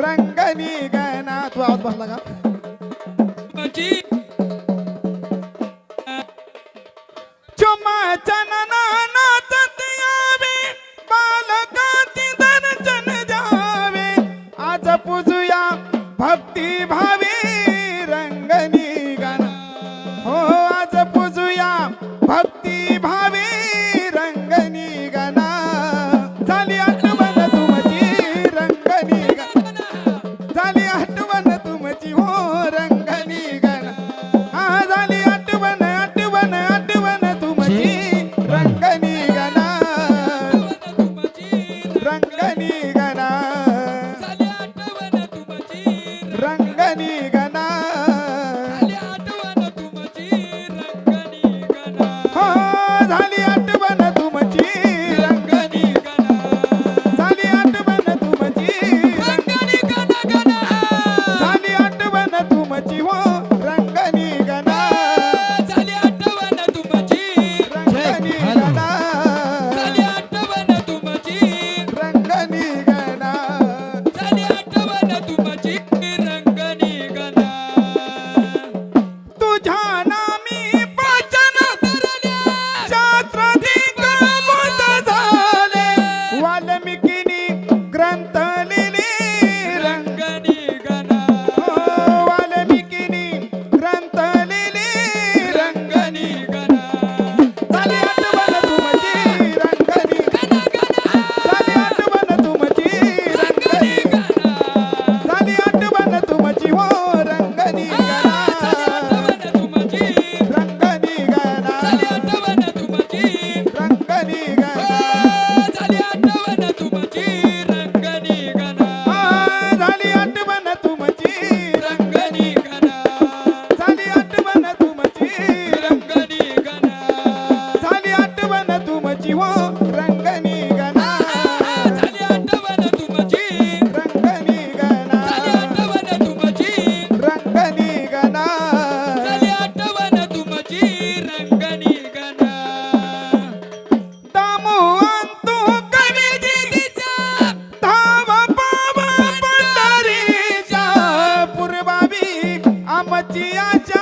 रंगनी गना तू आवाज बसला का? माझी चुमाच्या नाचत यावे बालकाची दर्शन द्यावे आज पूजुया भक्ती भावी गण हो झाली বাঁচিয়া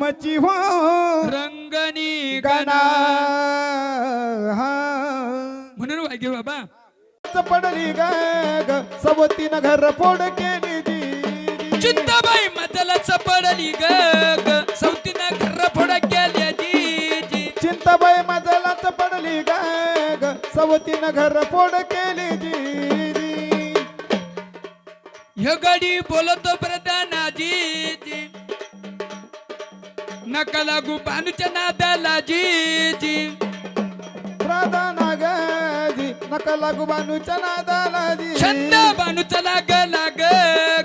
तुमची हो. रंगनी गणा. हा. म्हणून वागे बाबा. पडली ग ग, सवतीनं घर फोड केली दी चिंताबाई मजलाच पडली ग ग. सवतीनं घर फोड जी चिंताबाई माझलाच पडली ग ग, सवतीनं घर फोड केली दी ह्यो गडी बोलतो प्रधानाजी. जी नका लागू बानूच्या नादाला जी जी प्रधान गी नका लागू बानूच्या नादाला जी छंद बानूचा लाग लाग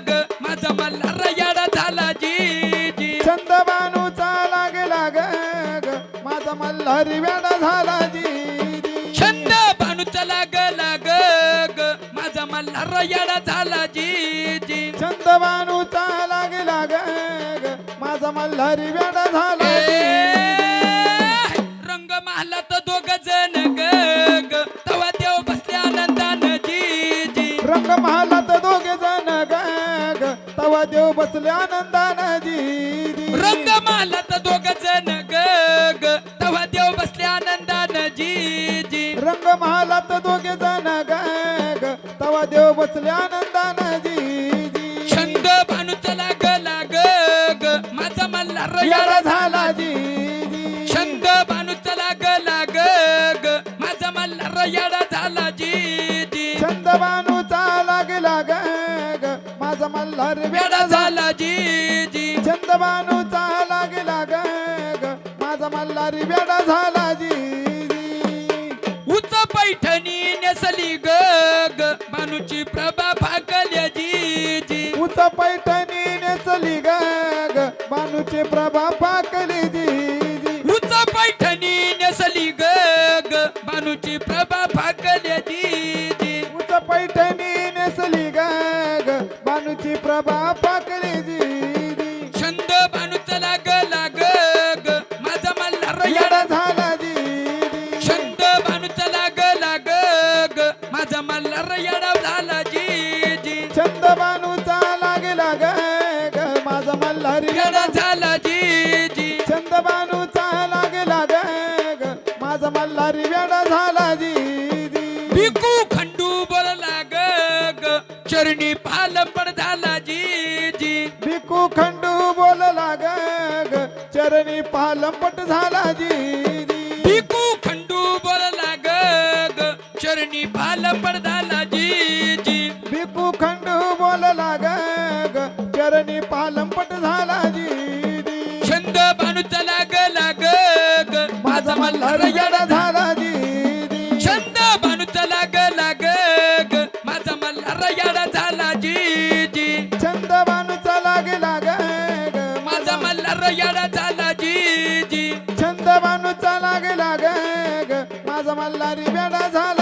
ग माझा मल्हार याडा झाला जी जी छंद बानूचा लागला ग ग, माझा मल्हारी वेडा झाला जी छंद बानूचा लाग लाग ग माझा मल्हार याडा झाला जी जी छंद बानूचा लागला ग ग, माझा मल्हारी वेडा झाला. रंग महालात दोघ जण ग ग. तवा देव बसले आनंदान जी जी. रंग महालात दोघे जण ग तवा देव बसले आनंदानं जी जी. रंग मालात दोघ जण ग तवा देव बसले आनंदानं जी जी. रंग महालात दोघे जण याला झाला जी जी छंद बानूचा लागला ग ग. माझा मल्हार वेडा वेडा झाला. झाला जी जी छंद बानूचा लागला ग ग. माझा मल्हार वेडा झाला जी जी उच पैठणी नेसली ग ग. भानूची प्रभा भागल्या जी जी उच पैठणी नेसली ग ग. बानूचे प्रभा पाकली जी प्रभा भागल्या जी उच पैठणी नेसली ग ग बानूची प्रभा पाकली जी छंद भानूचा लागला ग ग. माझा मल्हार येडा झाला जी छंद भानूचा लागला ग ग. माझा मल्हार भिकू खंडू बोलला ग ग चरणी पाल पड झाला जी जी भिकू खंडू बोलला ग ग चरणी पालंपट झाला जी जी भिकू खंडू बोलला ग ग चरणी पाल पड झाला जी जी भिकू खंडू बोलला ग ग चरणी पालंपट झाला जी जी छंद भानूचा लागला ग ग माझा मल्हार लागला ग माझा मल्हारी बेडा झाला.